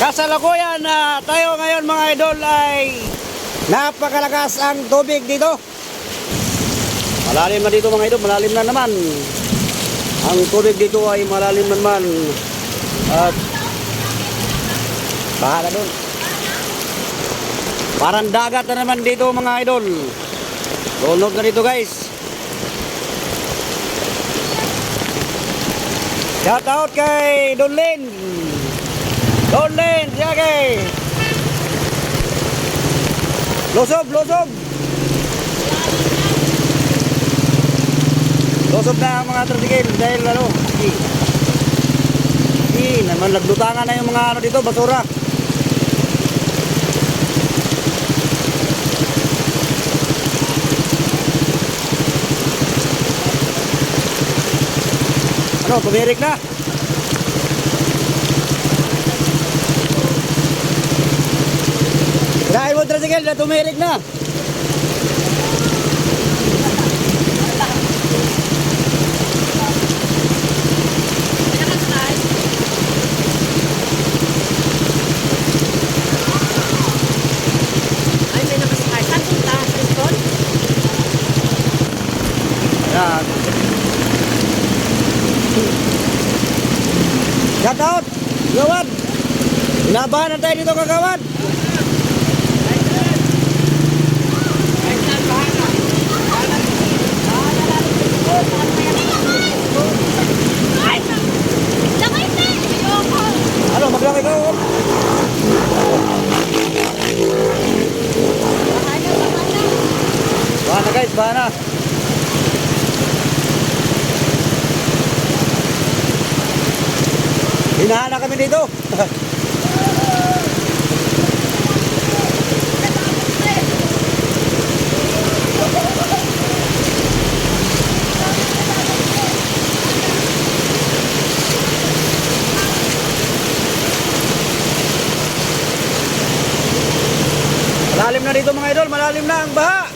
Kasalukuyan na tayo ngayon mga idol ay napakalakas ang tubig dito. Malalim na dito mga idol, malalim na naman. Ang tubig dito ay malalim na naman. At bahala doon. Parang dagat na naman dito mga idol. Tulog na dito guys. Shout out kay Don Lin. Don Lin, siya kay. Losob, losob. Losob na ang mga tricycle dahil ano, hindi. Hindi naman naglutangan na yung mga ano dito, basura. Ano, tumirik na. Tricycle na tumirik na. Shout out! Gawad! Inabahan na tayo dito kagawad! Ano, maglaki ka? Bahan na guys, bahan na. Hinahan na kami dito. Malalim na dito mga idol, malalim na ang baha.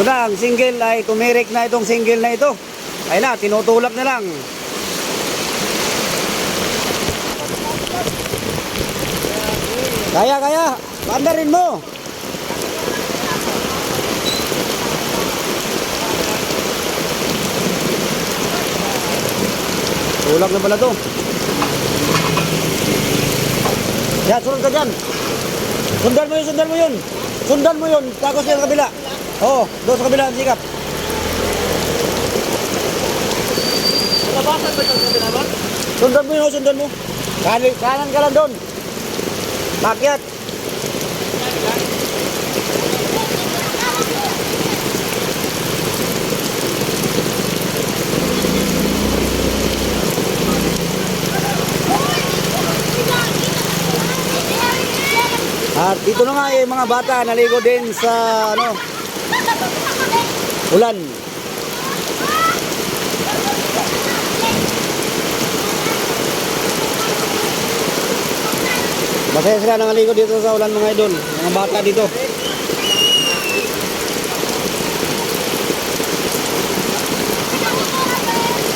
Ito na, ang single ay tumirik na itong single na ito. Ay na, tinutulak na lang. Kaya, kaya. Panda rin mo. Tulak na pala to. Yan, sunod ka dyan. Sundan mo yun, sundan mo yun. Sundan mo yun, tapos yan sa kabila. Oo, doon sa kabila sikap. Labasan ba ito sa binaban? Sundan mo yun, sundan mo. Kanan, kanan ka lang doon. Pakyat. At dito na nga eh, mga bata naligo din sa ano, ulan. Masaya sila nangaligo dito sa ulan mga idol, mga bata dito.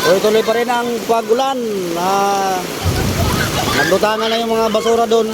Tuloy-tuloy pa rin ang pagulan. Uh, naglutangan na yung mga basura doon.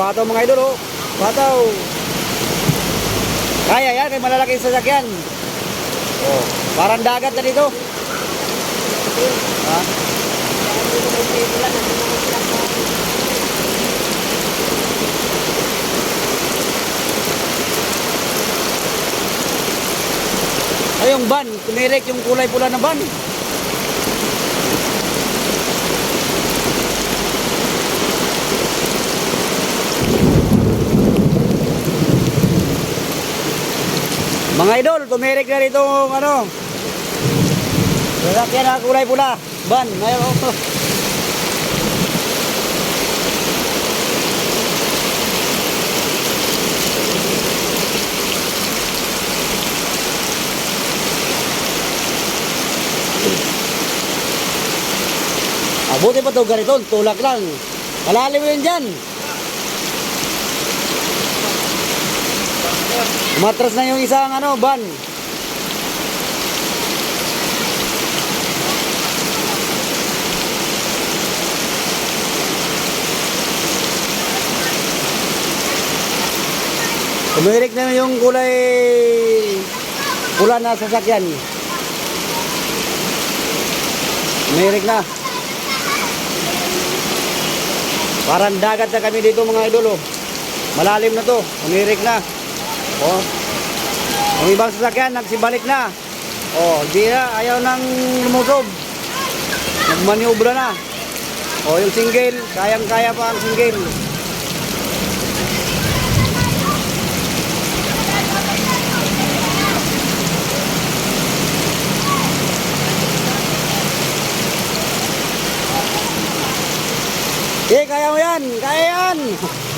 Hataw mga idol, oh. Hataw. Kaya yan, kay malalaking sasakyan. Oh, parang dagat na dito. Ha? Ay, yung van, tumirik yung kulay pula ng van. Mga idol, tumirik na rito ano. Sasakyan na kulay pula. Ban, ngayon. Oh. Abuti pa to ganito, tulak lang. Malalim yun dyan. Matras na yung isang ano, van. Tumirik na yung kulay pula na sasakyan. Tumirik na. Parang dagat na kami dito mga idolo. Malalim na to. Umirik na. Oh. Ang ibang sasakyan nagsibalik na. Oh, di na ayaw nang lumusob. Nagmaniobra na. Oh, yung single, kayang-kaya pa ang single. Eh, kaya mo yan! Kaya yan!